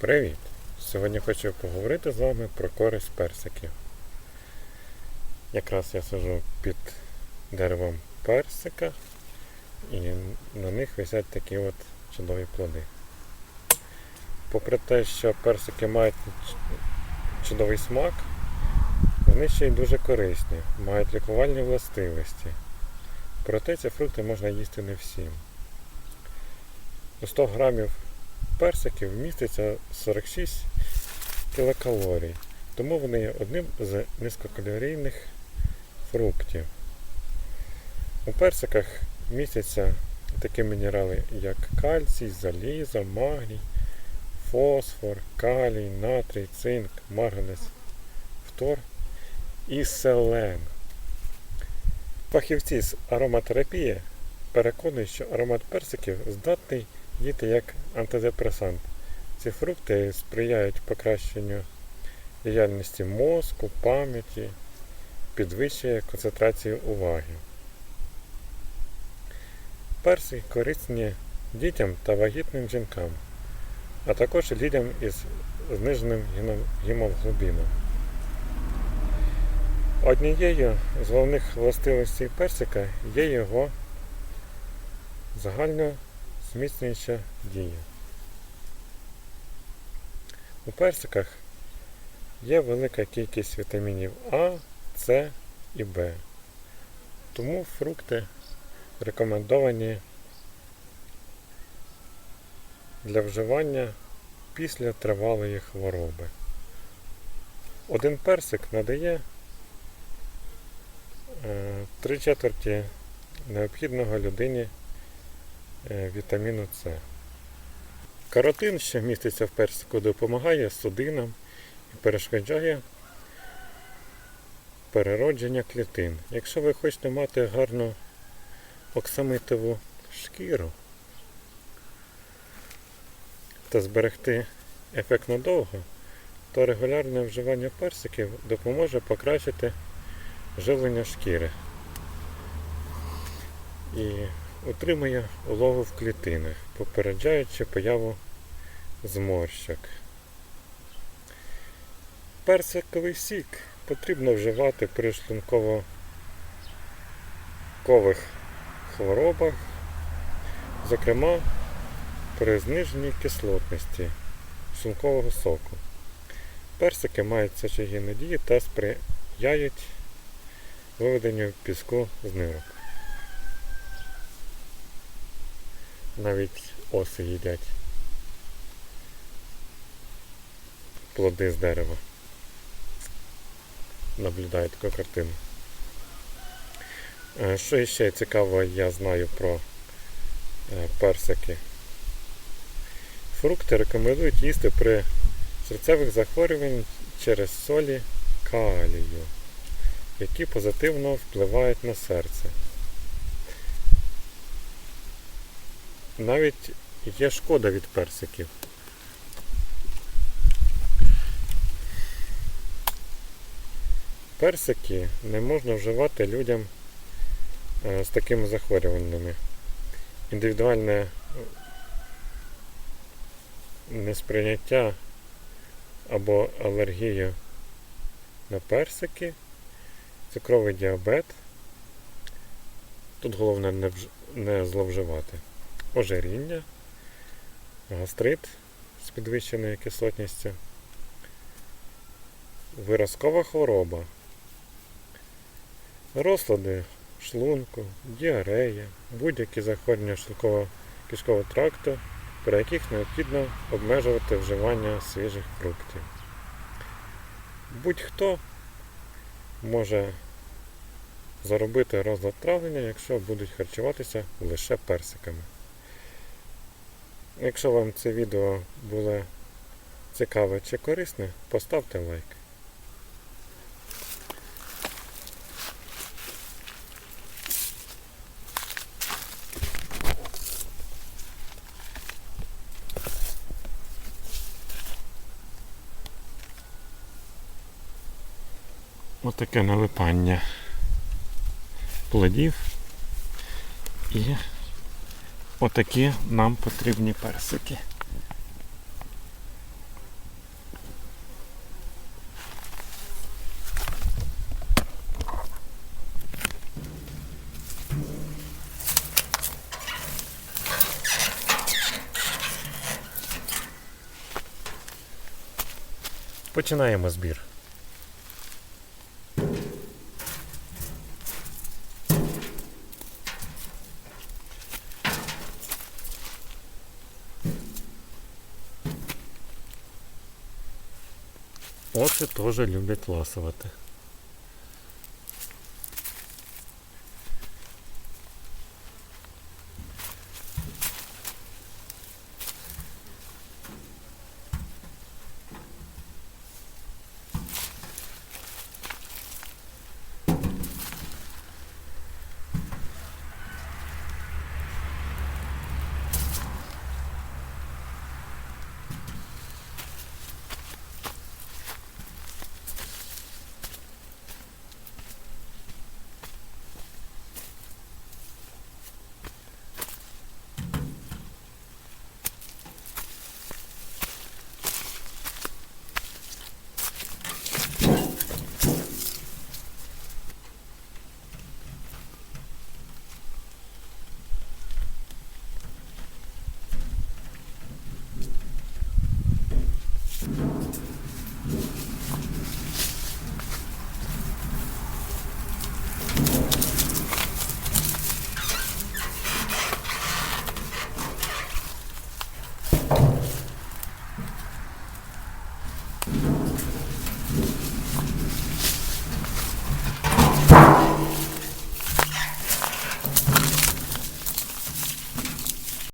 Привіт! Сьогодні хочу поговорити з вами про користь персиків. Якраз я сиджу під деревом персика і на них висять такі от чудові плоди. Попри те, що персики мають чудовий смак, вони ще й дуже корисні, мають лікувальні властивості. Проте ці фрукти можна їсти не всім. У 100 грамів персиків міститься 46 кілокалорій, тому вони є одним з низькокалорійних фруктів. У персиках містяться такі мінерали, як кальцій, залізо, магній, фосфор, калій, натрій, цинк, марганець, фтор і селен. Фахівці з ароматерапії переконують, що аромат персиків здатний діяти як антидепресант. Ці фрукти сприяють покращенню діяльності мозку, пам'яті, підвищує концентрацію уваги. Персики корисні дітям та вагітним жінкам, а також людям із зниженим гемоглобіном. Однією з головних властивостей персика є його загально зміцнююча дія. У персиках є велика кількість вітамінів А, С і В. Тому фрукти рекомендовані для вживання після тривалої хвороби. Один персик надає е, три четверті необхідного людині вітаміну С. Каротин, що міститься в персику, допомагає судинам і перешкоджає переродження клітин. Якщо ви хочете мати гарну оксамитову шкіру та зберегти ефект надовго, то регулярне вживання персиків допоможе покращити живлення шкіри і утримує вологу в клітинах, попереджаючи появу зморщок. Персиковий сік потрібно вживати при шлунково-кових хворобах, зокрема при зниженні кислотності шлункового соку. Персики мають сечогінну дію та сприяють виведенню піску з нирок. Навіть оси їдять плоди з дерева. Наблюдаю таку картину. Е, Що ще цікаво я знаю про е, персики? Фрукти рекомендують їсти при серцевих захворюваннях через солі калію, які позитивно впливають на серце. Навіть є шкода від персиків. Персики не можна вживати людям е, з такими захворюваннями. Індивідуальне е, несприйняття або алергія на персики, цукровий діабет. Тут головне не зловживати. Ожиріння, гастрит з підвищеною кислотністю, виразкова хвороба, розлади шлунку, діарея, будь-які захворювання шлунково-кишкового тракту, при яких необхідно обмежувати вживання свіжих фруктів. Будь-хто може заробити розлад травлення, якщо будуть харчуватися лише персиками. Якщо вам це відео було цікаве чи корисне, поставте лайк. Отаке налипання плодів і Отакі нам потрібні персики. Починаємо збір. Оце теж люблять ласувати.